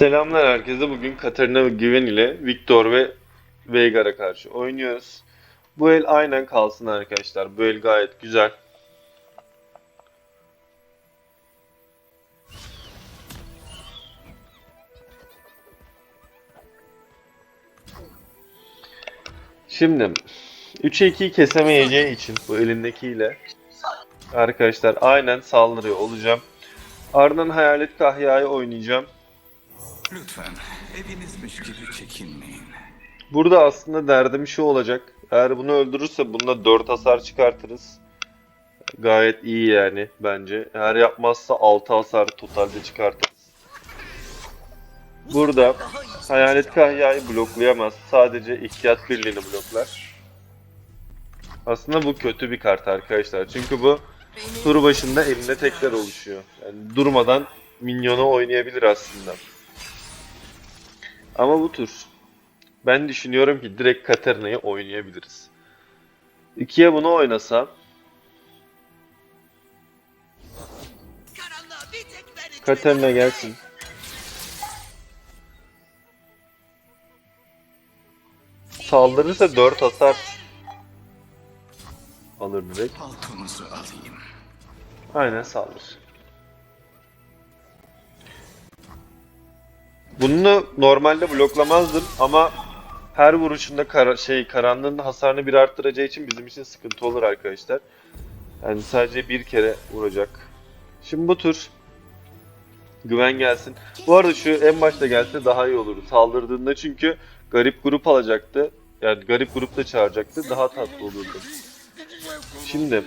Selamlar herkese. Bugün Katarina Güven ile Victor ve Veigar'a karşı oynuyoruz. Bu el aynen kalsın arkadaşlar. Bu el gayet güzel. Şimdi 3'e 2'yi kesemeyeceği için bu elindekiyle arkadaşlar aynen saldırıyor olacağım. Ardından Hayalet Kahya'yı oynayacağım. Lütfen evinizmiş gibi çekinmeyin. Burada aslında derdim şu olacak. Eğer bunu öldürürse bunda 4 hasar çıkartırız. Gayet iyi yani bence. Eğer yapmazsa 6 hasar totalde çıkartırız. Burada Hayalet Kahya'yı bloklayamaz. Sadece ihtiyat birliğini bloklar. Aslında bu kötü bir kart arkadaşlar. Çünkü bu tur başında elinde tekrar oluşuyor. Yani durmadan minyonu oynayabilir aslında. Ama bu tur ben düşünüyorum ki direkt Katarina'yı oynayabiliriz. İkiye bunu oynasam Katarina gelsin. Saldırırsa 4 hasar alır direkt. Alayım. Aynen saldır. Bunu normalde bloklamazdım ama her vuruşunda kara, şey karanlığın hasarını bir arttıracağı için bizim için sıkıntı olur arkadaşlar. Yani sadece bir kere vuracak. Şimdi bu tur güven gelsin. Bu arada şu en başta gelse daha iyi olurdu. Saldırdığında çünkü garip grup alacaktı. Yani garip grupta çağıracaktı. Daha tatlı olurdu. Şimdi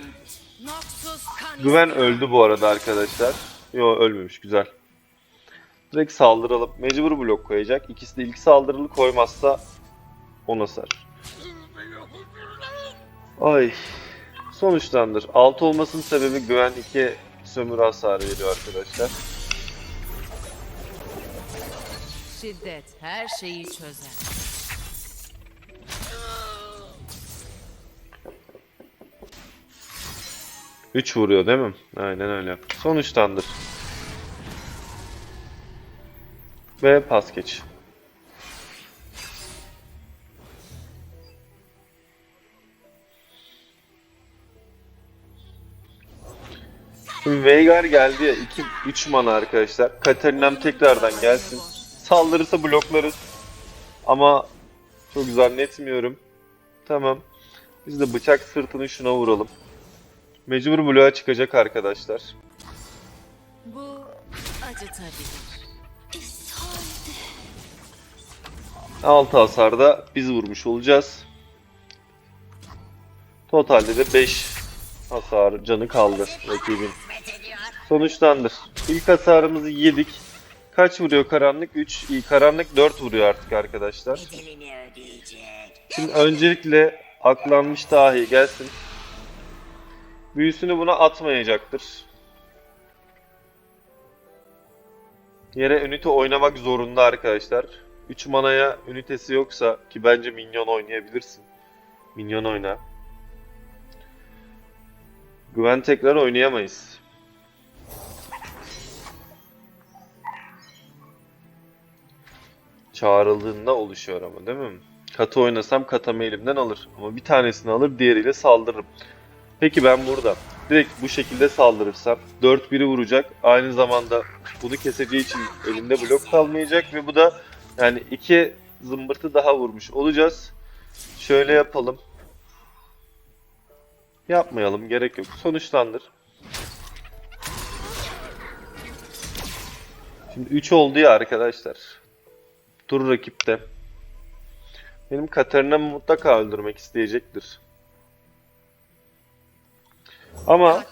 Güven öldü bu arada arkadaşlar. Yo ölmemiş güzel. Direkt saldıralım. Mecbur blok koyacak. İkisi de ilk saldırılı koymazsa ona sar. Ay. Sonuçlandır. 6 olmasının sebebi güven 2 sömürü hasarı veriyor arkadaşlar. Şiddet her şeyi çözer. Üç vuruyor değil mi? Aynen öyle. Sonuçlandır. Ve pas geç. Şimdi Veigar geldi ya 2 3 mana arkadaşlar. Katarina'm tekrardan gelsin. Saldırırsa bloklarız. Ama çok zannetmiyorum. Tamam. Biz de bıçak sırtını şuna vuralım. Mecbur bloğa çıkacak arkadaşlar. Bu acıtabilir. 6 hasarda biz vurmuş olacağız. Totalde de 5 hasar canı kaldı rakibin. Sonuçlandır. İlk hasarımızı yedik. Kaç vuruyor karanlık? 3. İyi karanlık 4 vuruyor artık arkadaşlar. Şimdi öncelikle aklanmış dahi gelsin. Büyüsünü buna atmayacaktır. Yere ünite oynamak zorunda arkadaşlar. 3 manaya ünitesi yoksa ki bence minyon oynayabilirsin. Minyon oyna. Güven tekrar oynayamayız. Çağrıldığında oluşuyor ama değil mi? Katı oynasam katamı elimden alır. Ama bir tanesini alır diğeriyle saldırırım. Peki ben burada direkt bu şekilde saldırırsam 4-1'i vuracak. Aynı zamanda bunu keseceği için elinde blok kalmayacak ve bu da yani iki zımbırtı daha vurmuş olacağız. Şöyle yapalım. Yapmayalım gerek yok. Sonuçlandır. Şimdi 3 oldu ya arkadaşlar. Tur rakipte. Benim Katarina'mı mutlaka öldürmek isteyecektir. Ama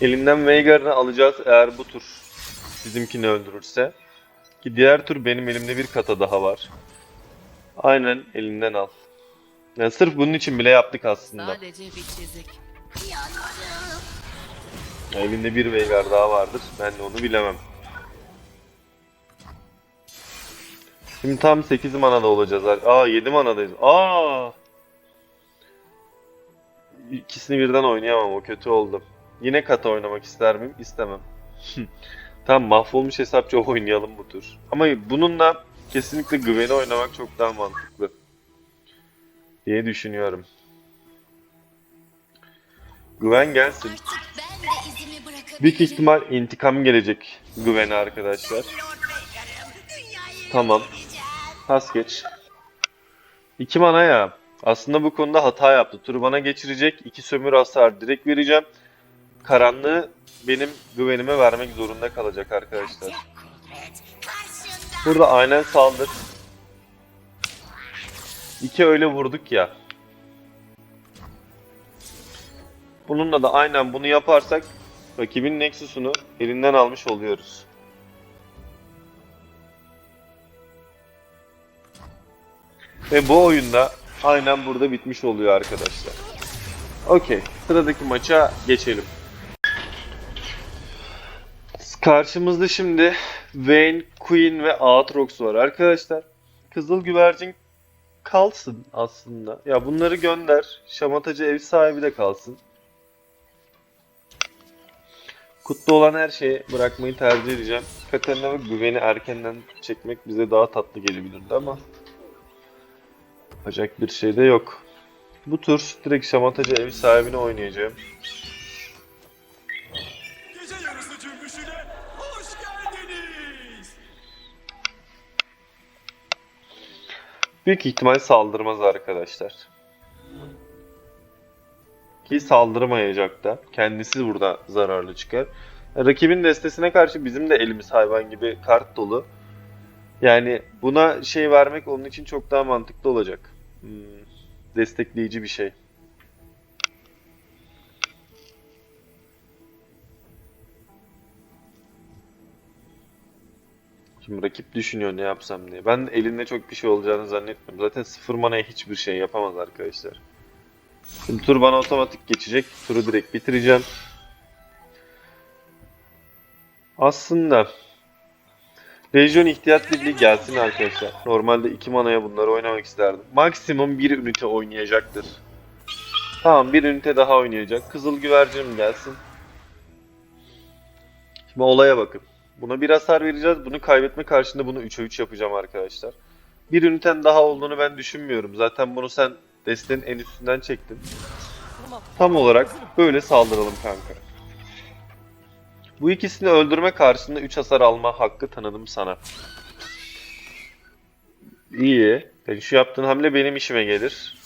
elinden Veigar'ını alacağız eğer bu tur bizimkini öldürürse. Ki diğer tur benim elimde bir kata daha var. Aynen elinden al. Yani sırf bunun için bile yaptık aslında. Sadece bir çizik. Elinde bir Veigar daha vardır. Ben de onu bilemem. Şimdi tam 8 manada olacağız. Aa 7 manadayız. Aa! İkisini birden oynayamam. O kötü oldu. Yine kata oynamak ister miyim? İstemem. Tamam mahvolmuş hesapça oynayalım bu tur. Ama bununla kesinlikle güveni oynamak çok daha mantıklı. Diye düşünüyorum. Güven gelsin. Büyük ihtimal intikam gelecek güvene arkadaşlar. Tamam. Pas geç. 2 mana ya. Aslında bu konuda hata yaptı. Turu bana geçirecek. 2 sömür hasar direkt vereceğim. Karanlığı benim güvenime vermek zorunda kalacak arkadaşlar. Burada aynen saldır. İki öyle vurduk ya. Bununla da aynen bunu yaparsak rakibin Nexus'unu elinden almış oluyoruz. Ve bu oyunda aynen burada bitmiş oluyor arkadaşlar. Okey. Sıradaki maça geçelim. Karşımızda şimdi Vayne, Queen ve Aatrox var arkadaşlar. Kızıl güvercin kalsın aslında. Ya bunları gönder. Şamatacı ev sahibi de kalsın. Kutlu olan her şeyi bırakmayı tercih edeceğim. Katarina ve güveni erkenden çekmek bize daha tatlı gelebilirdi ama yapacak bir şey de yok. Bu tur direkt Şamatacı ev sahibini oynayacağım. Cümbüşüne hoş geldiniz. Büyük ihtimal saldırmaz arkadaşlar. Ki saldırmayacak da. Kendisi burada zararlı çıkar. Rakibin destesine karşı bizim de elimiz hayvan gibi kart dolu. Yani buna şey vermek onun için çok daha mantıklı olacak. Hmm, destekleyici bir şey. Şimdi rakip düşünüyor ne yapsam diye. Ben elinde çok bir şey olacağını zannetmiyorum. Zaten sıfır manaya hiçbir şey yapamaz arkadaşlar. Şimdi tur bana otomatik geçecek. Turu direkt bitireceğim. Aslında Lejyon ihtiyat birliği gelsin arkadaşlar. Normalde 2 manaya bunları oynamak isterdim. Maksimum 1 ünite oynayacaktır. Tamam bir ünite daha oynayacak. Kızıl güvercinim gelsin. Şimdi olaya bakın. Buna bir hasar vereceğiz. Bunu kaybetme karşında bunu 3'e 3 yapacağım arkadaşlar. Bir üniten daha olduğunu ben düşünmüyorum. Zaten bunu sen destenin en üstünden çektin. Tam olarak böyle saldıralım kanka. Bu ikisini öldürme karşısında 3 hasar alma hakkı tanıdım sana. İyi. Yani şu yaptığın hamle benim işime gelir.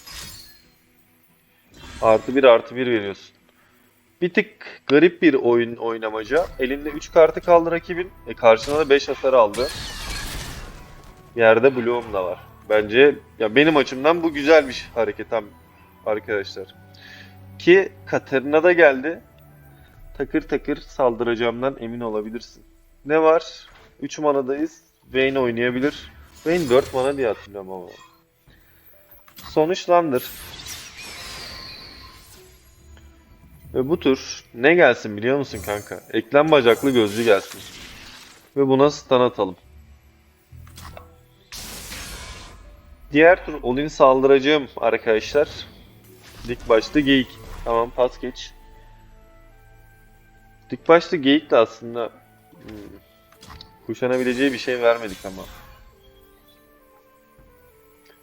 Artı 1 artı 1 veriyorsun. Bir tık garip bir oyun oynamaca. Elinde 3 kartı kaldı rakibin. E karşına da 5 hasar aldı. Yerde bloğum da var. Bence ya benim açımdan bu güzel bir hareket am- arkadaşlar. Ki Katarina da geldi. Takır takır saldıracağımdan emin olabilirsin. Ne var? 3 manadayız. Vayne oynayabilir. Vayne 4 mana diye hatırlıyorum ama. Sonuçlandır. Ve bu tur ne gelsin biliyor musun kanka? Eklem bacaklı gözlü gelsin. Ve buna stun atalım. Diğer tur Olin saldıracağım arkadaşlar. Dik başlı geyik. Tamam pas geç. Dik başlı geyik de aslında hmm, kuşanabileceği bir şey vermedik ama.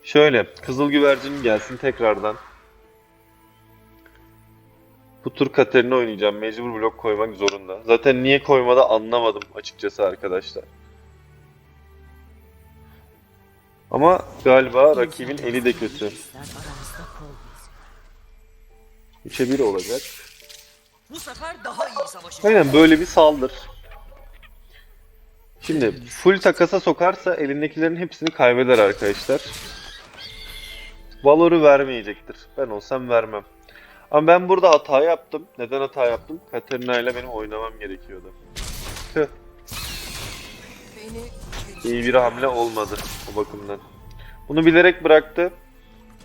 Şöyle kızıl güvercin gelsin tekrardan. Bu tur Katerina oynayacağım. Mecbur blok koymak zorunda. Zaten niye koymadı anlamadım açıkçası arkadaşlar. Ama galiba rakibin eli de kötü. Aramızda kol geziyor. 3'e 1 olacak. Bu sefer daha iyi savaşacağız. Aynen böyle bir saldır. Şimdi full takasa sokarsa elindekilerin hepsini kaybeder arkadaşlar. Valor'u vermeyecektir. Ben olsam vermem. Ama ben burada hata yaptım. Neden hata yaptım? Katerina ile benim oynamam gerekiyordu. Tüh. İyi bir hamle olmadı o bakımdan. Bunu bilerek bıraktı.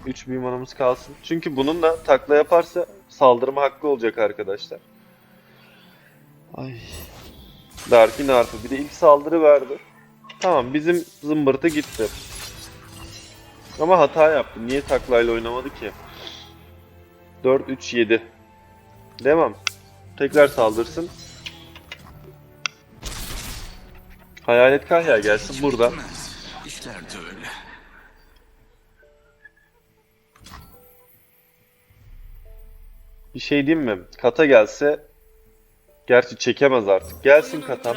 3 büyü manamız kalsın. Çünkü bunun da takla yaparsa saldırma hakkı olacak arkadaşlar. Ay. Darkin artı bir de ilk saldırı verdi. Tamam bizim zımbırtı gitti. Ama hata yaptı. Niye taklayla oynamadı ki? 4 3 7. Devam. Tekrar saldırsın. Hayalet Kahya gelsin burada. İşler de öyle. Bir şey diyeyim mi? Kata gelse Gerçi çekemez artık. Gelsin katam.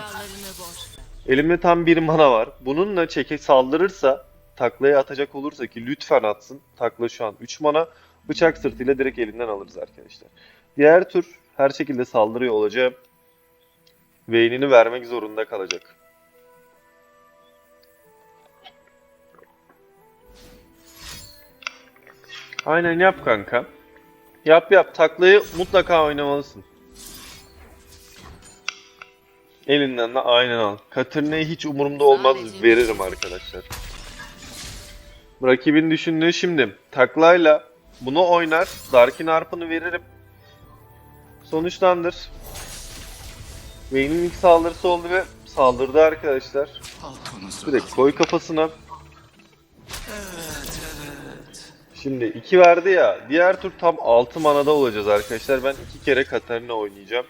Elimde tam bir mana var. Bununla çeke saldırırsa taklaya atacak olursa ki lütfen atsın. Takla şu an 3 mana. Bıçak sırtıyla direkt elinden alırız arkadaşlar. Diğer tur her şekilde saldırıyor olacağım. Vayne'ini vermek zorunda kalacak. Aynen yap kanka. Yap yap. Taklayı mutlaka oynamalısın. Elinden de aynen al. Katerine hiç umurumda olmaz veririm arkadaşlar. Rakibin düşündüğü şimdi taklayla bunu oynar. Darkin Harp'ını veririm. Sonuçlandır. Vayne'in ilk saldırısı oldu ve saldırdı arkadaşlar. Direkt koy kafasına. Şimdi 2 verdi ya. Diğer tur tam 6 manada olacağız arkadaşlar. Ben 2 kere Katarina oynayacağım.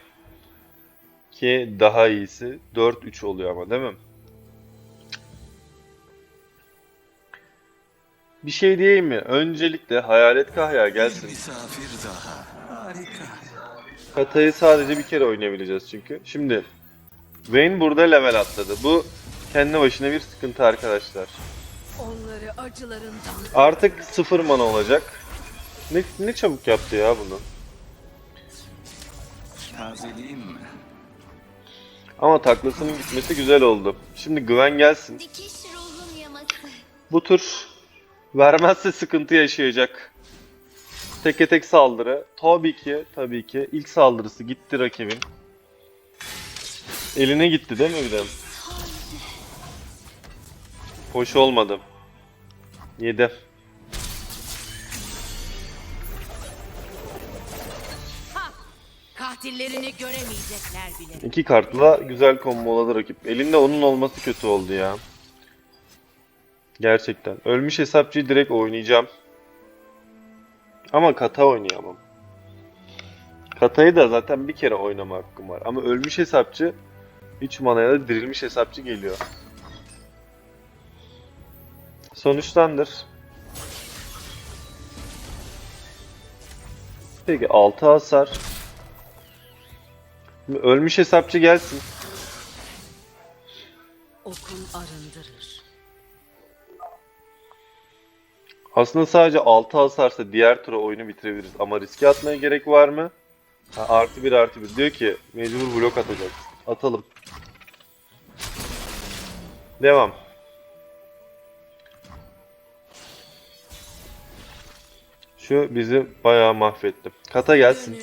Ki daha iyisi. 4-3 oluyor ama değil mi? Bir şey diyeyim mi? Öncelikle Hayalet Kahya bir gelsin. misafir daha. Harika. Katayı sadece bir kere oynayabileceğiz çünkü. Şimdi Vayne burada level atladı. Bu kendi başına bir sıkıntı arkadaşlar. Onları acılarından Artık sıfır mana olacak. Ne, ne çabuk yaptı ya bunu. Tazeleyeyim mi? Ama taklasının gitmesi güzel oldu. Şimdi Gwen gelsin. Bu tur vermezse sıkıntı yaşayacak. Teke tek saldırı. Tabii ki, tabii ki. ilk saldırısı gitti rakibin. Eline gitti değil mi bir de? Hoş olmadı. Yedi. katillerini göremeyecekler bile. İki kartla güzel komboladı rakip. Elinde onun olması kötü oldu ya. Gerçekten. Ölmüş hesapçıyı direkt oynayacağım. Ama kata oynayamam. Katayı da zaten bir kere oynama hakkım var. Ama ölmüş hesapçı 3 manaya da dirilmiş hesapçı geliyor. Sonuçlandır. Peki 6 hasar. Ölmüş hesapçı gelsin. Okun arındırır. Aslında sadece 6 hasarsa diğer tura oyunu bitirebiliriz. Ama riske atmaya gerek var mı? Ha, artı 1 artı 1 diyor ki mecbur blok atacağız. Atalım. Devam. Şu bizi bayağı mahvetti. Kata gelsin.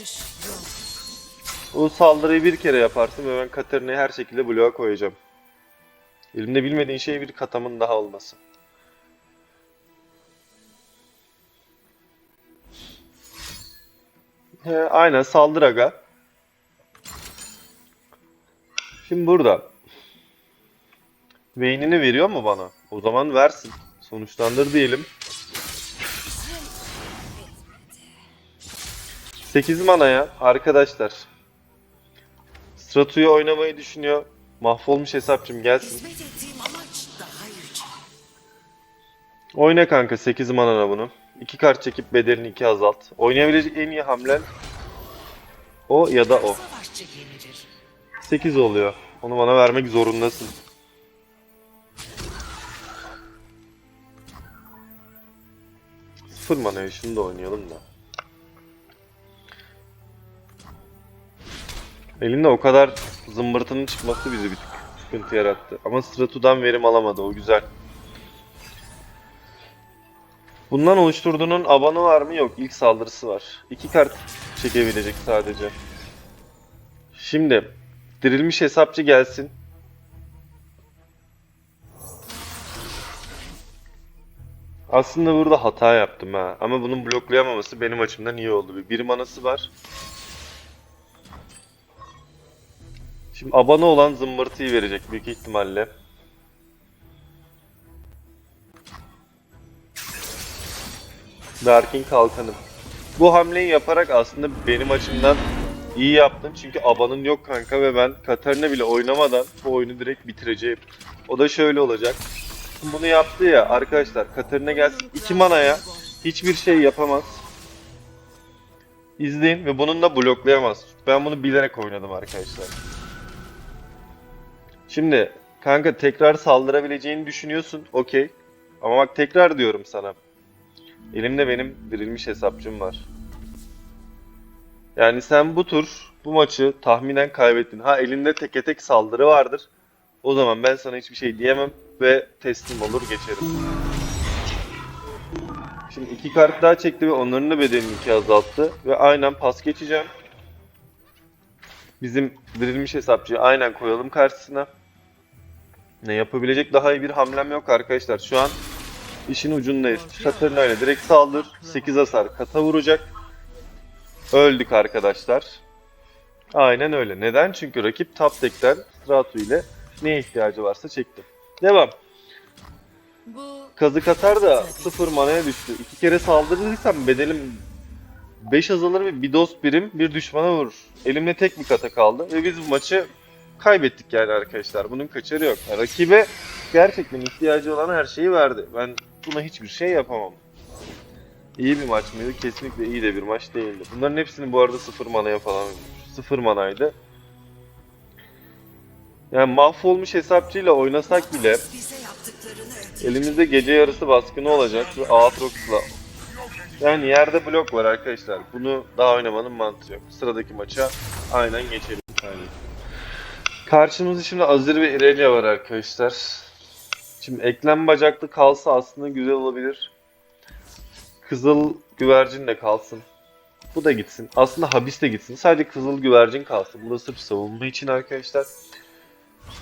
O saldırıyı bir kere yaparsın ve ben Katarina'yı her şekilde bloğa koyacağım. Elimde bilmediğin şey bir katamın daha olması. He, aynen saldır aga. Şimdi burada. Vayne'ini veriyor mu bana? O zaman versin. Sonuçlandır diyelim. 8 manaya arkadaşlar. Stratu'yu oynamayı düşünüyor. Mahvolmuş hesapçım gelsin. Oyna kanka 8 manana bunu. 2 kart çekip bedelini 2 azalt. Oynayabilecek en iyi hamlen o ya da o. Savaşçı yenilir. 8 oluyor. Onu bana vermek zorundasın. Sıfır manaya şunu da oynayalım da. Elinde o kadar zımbırtının çıkması bizi bir sıkıntı yarattı. Ama Stratu'dan verim alamadı o güzel. Bundan oluşturduğunun abanı var mı? Yok. İlk saldırısı var. İki kart çekebilecek sadece. Şimdi dirilmiş hesapçı gelsin. Aslında burada hata yaptım ha. Ama bunun bloklayamaması benim açımdan iyi oldu. Bir, bir manası var. Şimdi abana olan zımbırtıyı verecek büyük ihtimalle. Darkin kalkanı. Bu hamleyi yaparak aslında benim açımdan İyi yaptın çünkü abanın yok kanka ve ben Katarina bile oynamadan bu oyunu direkt bitireceğim. O da şöyle olacak. Bunu yaptı ya arkadaşlar Katarina gelsin 2 manaya hiçbir şey yapamaz. İzleyin ve bununla bloklayamaz. Ben bunu bilerek oynadım arkadaşlar. Şimdi kanka tekrar saldırabileceğini düşünüyorsun. Okey. Ama bak tekrar diyorum sana. Elimde benim dirilmiş hesapçım var. Yani sen bu tur bu maçı tahminen kaybettin. Ha elinde teke tek saldırı vardır. O zaman ben sana hiçbir şey diyemem ve teslim olur geçerim. Şimdi iki kart daha çekti ve onların da bedelini iki azalttı. Ve aynen pas geçeceğim. Bizim dirilmiş hesapçıyı aynen koyalım karşısına. Ne yapabilecek daha iyi bir hamlem yok arkadaşlar. Şu an işin ucundayız. Katarina ile direkt saldır. 8 hasar kata vuracak. Öldük arkadaşlar. Aynen öyle. Neden? Çünkü rakip top deck'ten Stratu ile neye ihtiyacı varsa çekti. Devam. Kazık atar da 0 manaya düştü. İki kere saldırırsam bedelim 5 azalır ve bir dost birim bir düşmana vurur. Elimde tek bir kata kaldı ve biz bu maçı kaybettik yani arkadaşlar. Bunun kaçarı yok. Yani rakibe gerçekten ihtiyacı olan her şeyi verdi. Ben buna hiçbir şey yapamam. İyi bir maç mıydı? Kesinlikle iyi de bir maç değildi. Bunların hepsini bu arada 0 manaya falan 0 manaydı. Yani mahvolmuş hesapçıyla oynasak bile. Elimizde gece yarısı baskını olacak ve Aatrox'la. Yani yerde blok var arkadaşlar. Bunu daha oynamanın mantığı yok. Sıradaki maça aynen geçelim. Aynen. Karşımızda şimdi Azir ve Irelia var arkadaşlar. Şimdi eklem bacaklı kalsa aslında güzel olabilir. Kızıl güvercin de kalsın. Bu da gitsin. Aslında habis de gitsin. Sadece kızıl güvercin kalsın. Bu da sırf savunma için arkadaşlar.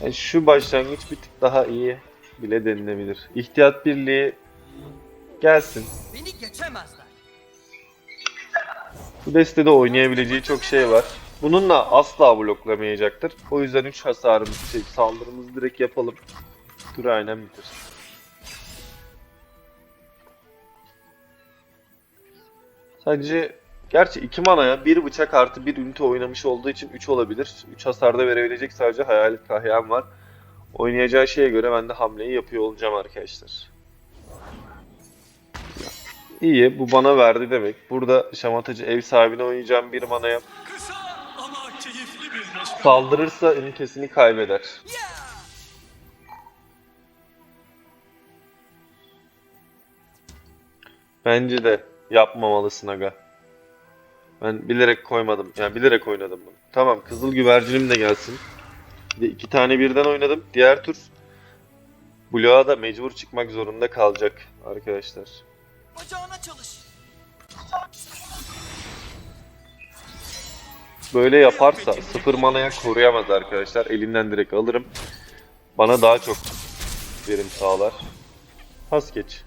Yani şu başlangıç bir tık daha iyi bile denilebilir. İhtiyat birliği gelsin. Beni geçemezler. Bu destede oynayabileceği çok şey var. Bununla asla bloklamayacaktır. O yüzden 3 hasarımız, şey, saldırımızı direkt yapalım. Tur aynen bitir. Sadece gerçi 2 manaya bir bıçak artı bir ünite oynamış olduğu için 3 olabilir. 3 hasarda verebilecek sadece hayalet kahyan var. Oynayacağı şeye göre ben de hamleyi yapıyor olacağım arkadaşlar. İyi bu bana verdi demek. Burada şamatacı ev sahibine oynayacağım bir manaya. Saldırırsa ünitesini kaybeder. Bence de yapmamalısın aga. Ben bilerek koymadım. Yani bilerek oynadım bunu. Tamam kızıl güvercinim de gelsin. Bir de iki tane birden oynadım. Diğer tur bloğa da mecbur çıkmak zorunda kalacak arkadaşlar. Bacağına çalış. Böyle yaparsa sıfır manaya koruyamaz arkadaşlar. Elinden direkt alırım. Bana daha çok verim sağlar. Pas geç.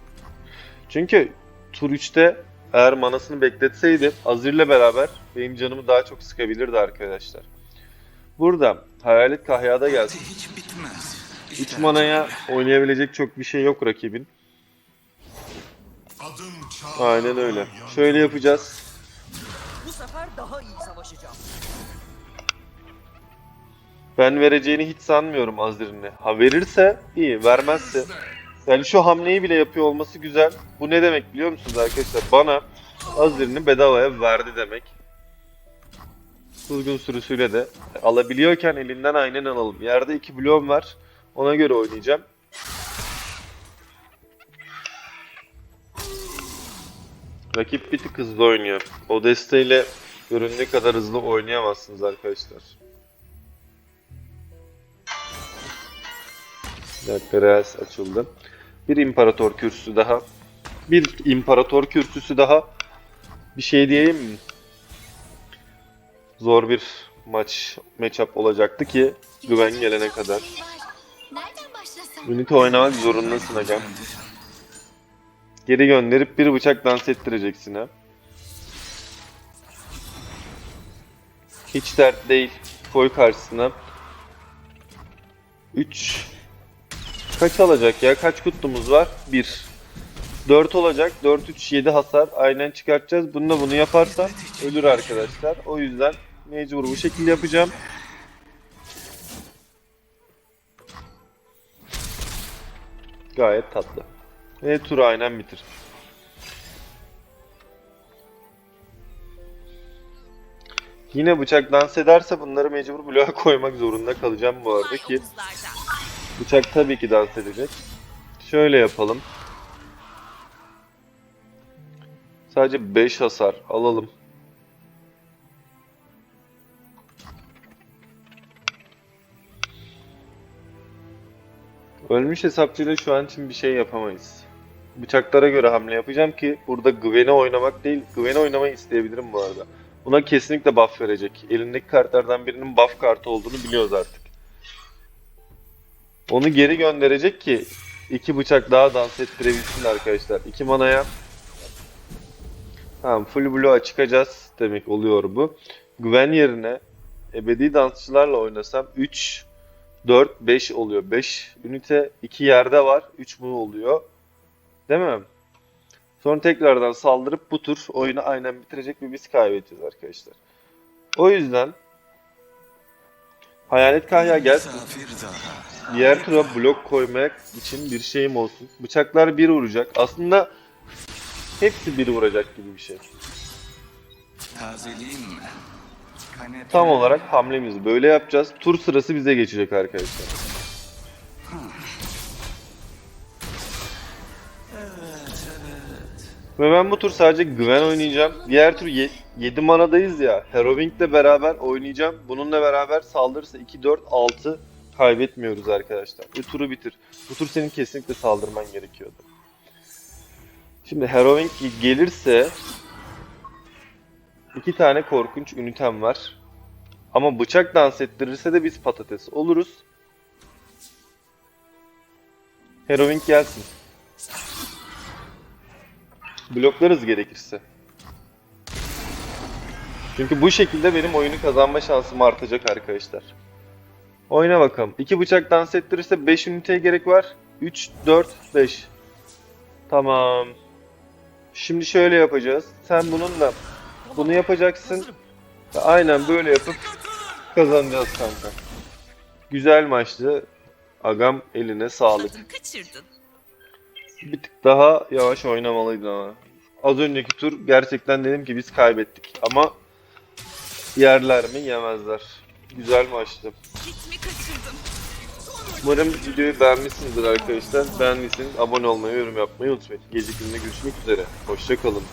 Çünkü tur 3'te eğer manasını bekletseydi Azir'le beraber benim canımı daha çok sıkabilirdi arkadaşlar. Burada Hayalet Kahya'da gelsin. Hiç bitmez. 3 İşler manaya oynayabilecek çok bir şey yok rakibin. Adım çağ. Aynen öyle. Şöyle yapacağız. Bu sefer daha iyi savaşacağım. Ben vereceğini hiç sanmıyorum Azir'ini. Ha verirse iyi, vermezse. Yani şu hamleyi bile yapıyor olması güzel. Bu ne demek biliyor musunuz arkadaşlar? Bana Azir'ini bedavaya verdi demek. Kızgın sürüsüyle de alabiliyorken elinden aynen alalım. Yerde iki bloğum var. Ona göre oynayacağım. Rakip bir tık hızlı oynuyor. O desteğiyle göründüğü kadar hızlı oynayamazsınız arkadaşlar. Bir dakika açıldı. Bir imparator kürsüsü daha. Bir imparator kürsüsü daha. Bir şey diyeyim mi? Zor bir maç, matchup olacaktı ki güven gelene kadar. Unity oynamak zorundasın aga. Geri gönderip bir bıçak dans ettireceksin ha. Hiç dert değil. Koy karşısına. 3 Kaç alacak ya? Kaç kutumuz var? 1 4 olacak. 4 3 7 hasar. Aynen çıkartacağız. Bunu da bunu yaparsa ölür arkadaşlar. O yüzden Mecbur bu şekilde yapacağım. Gayet tatlı. Ve turu aynen bitir. Yine bıçak dans ederse bunları mecbur bloğa koymak zorunda kalacağım bu arada ki bıçak tabii ki dans edecek. Şöyle yapalım. Sadece 5 hasar alalım. Ölmüş hesapçıyla şu an için bir şey yapamayız. Bıçaklara göre hamle yapacağım ki burada Gwen'i oynamak değil, Gwen'i oynamayı isteyebilirim bu arada. Buna kesinlikle buff verecek. Elindeki kartlardan birinin buff kartı olduğunu biliyoruz artık. Onu geri gönderecek ki iki bıçak daha dans ettirebilsin arkadaşlar. İki manaya Tamam full bloğa çıkacağız demek oluyor bu. Gwen yerine ebedi dansçılarla oynasam 3 4 5 oluyor. 5 ünite 2 yerde var. 3 bu oluyor. Değil mi? Sonra tekrardan saldırıp bu tur oyunu aynen bitirecek ve biz kaybedeceğiz arkadaşlar. O yüzden Hayalet Kahya gelsin. Diğer tura blok koymak için bir şeyim olsun. Bıçaklar bir vuracak. Aslında hepsi bir vuracak gibi bir şey. Tazeleyeyim mi? Kanepe. Tam olarak hamlemizi böyle yapacağız. Tur sırası bize geçecek arkadaşlar. Ve ben bu tur sadece Gwen oynayacağım. Diğer tur 7 manadayız ya. Harrowing'le beraber oynayacağım. Bununla beraber saldırırsa 2, 4, 6 kaybetmiyoruz arkadaşlar. Ve turu bitir. Bu tur senin kesinlikle saldırman gerekiyordu. Şimdi Harrowing gelirse iki tane korkunç ünitem var. Ama bıçak dans ettirirse de biz patates oluruz. Harrowing gelsin. Bloklarız gerekirse. Çünkü bu şekilde benim oyunu kazanma şansım artacak arkadaşlar. Oyna bakalım. İki bıçak dans ettirirse 5 üniteye gerek var. 3, 4, 5. Tamam. Şimdi şöyle yapacağız. Sen bununla bunu yapacaksın. Aynen böyle yapıp kazanacağız kanka. Güzel maçtı. Agam eline sağlık. Kaçırdın. Bir tık daha yavaş oynamalıydın ama. Az önceki tur gerçekten dedim ki biz kaybettik ama yerler mi yemezler. Güzel maçtı. Umarım videoyu beğenmişsinizdir arkadaşlar. Beğendiyseniz abone olmayı, yorum yapmayı unutmayın. Gece gününe görüşmek üzere. Hoşçakalın.